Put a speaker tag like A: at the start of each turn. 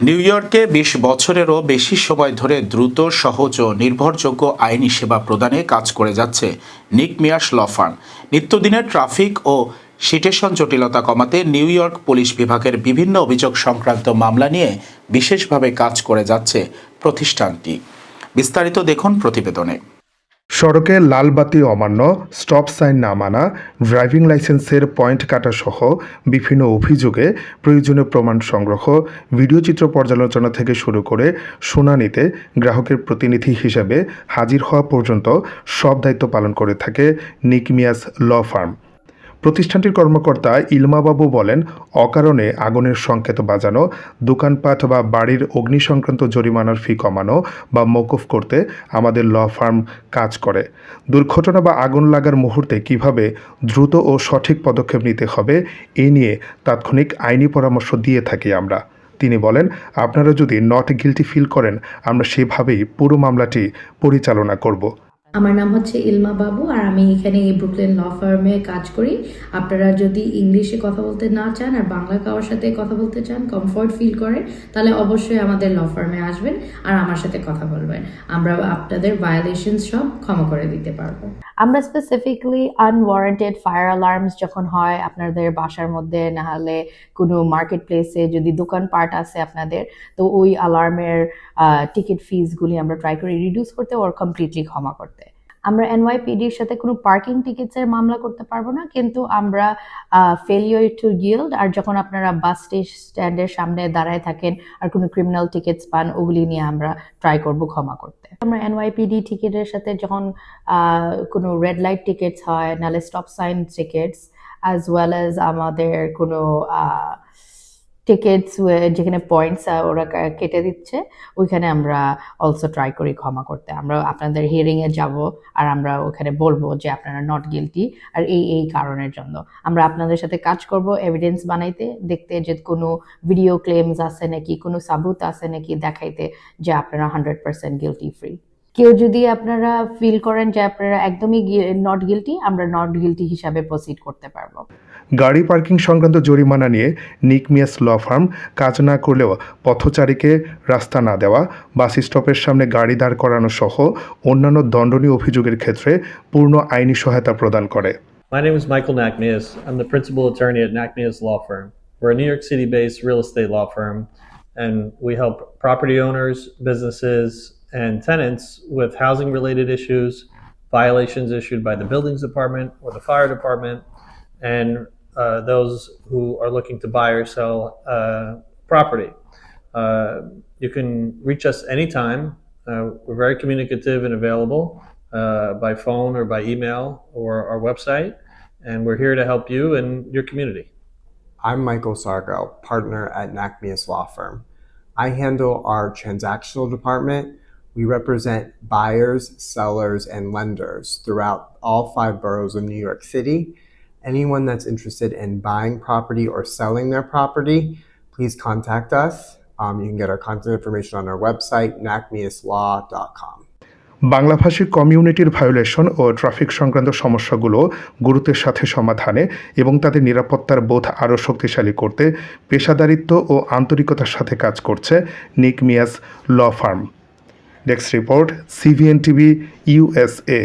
A: New ইয়র্কে বিশ বছরেরও বেশি সময় ধরে দ্রুত, সহজ ও নির্ভরযোগ্য আইনি সেবা প্রদানে কাজ করে যাচ্ছে নিক মিয়াস ল নিত্যদিনের ট্রাফিক ও সিটেশন জটিলতা কমাতে নিউ ইয়র্ক পুলিশ বিভাগের বিভিন্ন অভিযোগ সংক্রান্ত মামলা নিয়ে বিশেষভাবে কাজ করে যাচ্ছে প্রতিষ্ঠানটি। বিস্তারিত দেখুন প্রতিবেদনে।
B: সড়কে লালবাতি অমান্য, স্টপ সাইন না মানা, ড্রাইভিং লাইসেন্সের পয়েন্ট কাটা সহ বিভিন্ন অভিযোগে প্রয়োজনীয় প্রমাণ সংগ্রহ ভিডিওচিত্র পর্যালোচনা থেকে শুরু করে শুনানিতে গ্রাহকের প্রতিনিধি হিসেবে হাজির হওয়া পর্যন্ত সব দায়িত্ব পালন করে থাকে নিকমিয়াস ল ফার্ম। প্রতিষ্ঠানটির কর্মকর্তা ইলমাবাবু বলেন, অকারণে আগুনের সংকেত বাজানো, দোকানপাট বা বাড়ির অগ্নি সংক্রান্ত জরিমানার ফি কমানো বা মৌকুফ করতে আমাদের ল ফার্ম কাজ করে। দুর্ঘটনা বা আগুন লাগার মুহূর্তে কীভাবে দ্রুত ও সঠিক পদক্ষেপ নিতে হবে, এ নিয়ে তাৎক্ষণিক আইনি পরামর্শ দিয়ে থাকি আমরা। তিনি বলেন, আপনারা যদি নট গিলটি ফিল করেন, আমরা সেভাবেই পুরো মামলাটি পরিচালনা করব।
C: আমার নাম হচ্ছে ইলমা বাবু আর আমি এখানে এই ব্রুকলেন ল ফার্মে কাজ করি। আপনারা যদি ইংলিশে কথা বলতে না চান আর বাংলা কারোর সাথে কথা বলতে চান কমফর্ট ফিল করে, তাহলে অবশ্যই আমাদের ল ফার্মে আসবেন আর আমার সাথে কথা বলবেন। আমরা আপনাদের ভায়োলেশন সব ক্ষমা করে দিতে পারব।
D: আমরা স্পেসিফিকলি আনওয়ারেন্টেড ফায়ার অ্যালার্মস যখন হয়, আপনাদের বাসার মধ্যে, না হলে কোনো মার্কেট প্লেসে যদি দোকান পার্ট আছে আপনাদের, তো ওই অ্যালার্মের টিকিট ফিসগুলি আমরা ট্রাই করি রিডিউস করতে ওর কমপ্লিটলি ক্ষমা করতে। আমরা এনওয়াইপিডির সাথে কোনো পার্কিং টিকিটসের মামলা করতে পারব না, কিন্তু আমরা ফেলিওর টু গিল্ড আর যখন আপনারা বাস স্ট্যান্ডের সামনে দাঁড়ায় থাকেন আর কোনো ক্রিমিনাল টিকিটস পান, ওগুলি নিয়ে আমরা ট্রাই করব ক্ষমা করতে। আমরা এনওয়াইপিডি টিকিটের সাথে যখন কোনো রেড লাইট টিকিটস হয়, নাহলে stop sign tickets as well as আমাদের কোনো টিকিটস যেখানে পয়েন্টস ওরা কেটে দিচ্ছে, ওইখানে আমরা অলসো ট্রাই করি ক্ষমা করতে। আমরা আপনাদের হিয়ারিংয়ে যাব আর আমরা ওখানে বলব যে আপনারা নট গিলটি আর এই এই কারণের জন্য। আমরা আপনাদের সাথে কাজ করব এভিডেন্স বানাইতে, দেখতে যে কোনো ভিডিও ক্লেমস আছে নাকি, কোনো সাবুত আছে নাকি দেখাইতে যে আপনারা হান্ড্রেড পার্সেন্ট গিলটি ফ্রি কেউ যদি আপনারা ফিল করেন যে আপনারা একদমই নট গিলটি আমরা নট গিলটি হিসাবে প্রসিড করতে পারব
B: গাড়ি পার্কিং সংক্রান্ত জরিমানা নিয়ে নিকমিয়াস ল ফার্ম কাজ না করলেও পথচারীকে রাস্তা না দেওয়া বাস স্টপের সামনে গাড়ি দাঁড় করানো সহ অন্যান্য দণ্ডনীয় অভিযোগের ক্ষেত্রে পূর্ণ আইনি সহায়তা প্রদান করে
E: My name is Michael Nackmias. I'm the principal attorney at Nackmias Law Firm. We're a New York City based real estate law firm, and we help property owners, businesses, and tenants with housing related issues, violations issued by the buildings department or the fire department, and uh, those who are looking to buy or sell uh, property. Uh, you can reach us anytime. Uh, we're very communicative and available uh, by phone or by email or our website, and we're here to help you and your community.
F: I'm Michael Sargo, partner at NACMEUS Law Firm. I handle our transactional department. We represent buyers, sellers, and lenders throughout all five boroughs of New York City. Anyone that's interested in buying property or selling their property, please contact us. Um, you can get our contact information on our website, nacmeuslaw.com.
B: বাংলাভাষী কমিউনিটির violation ও traffic সংক্রান্ত সমস্যাগুলো গুরুত্বের সাথে সমাধানে এবং তাদের নিরাপত্তার বোধ আরও শক্তিশালী করতে পেশাদারিত্ব ও আন্তরিকতার সাথে কাজ করছে Nick মিয়াস law firm desk report CVN TV USA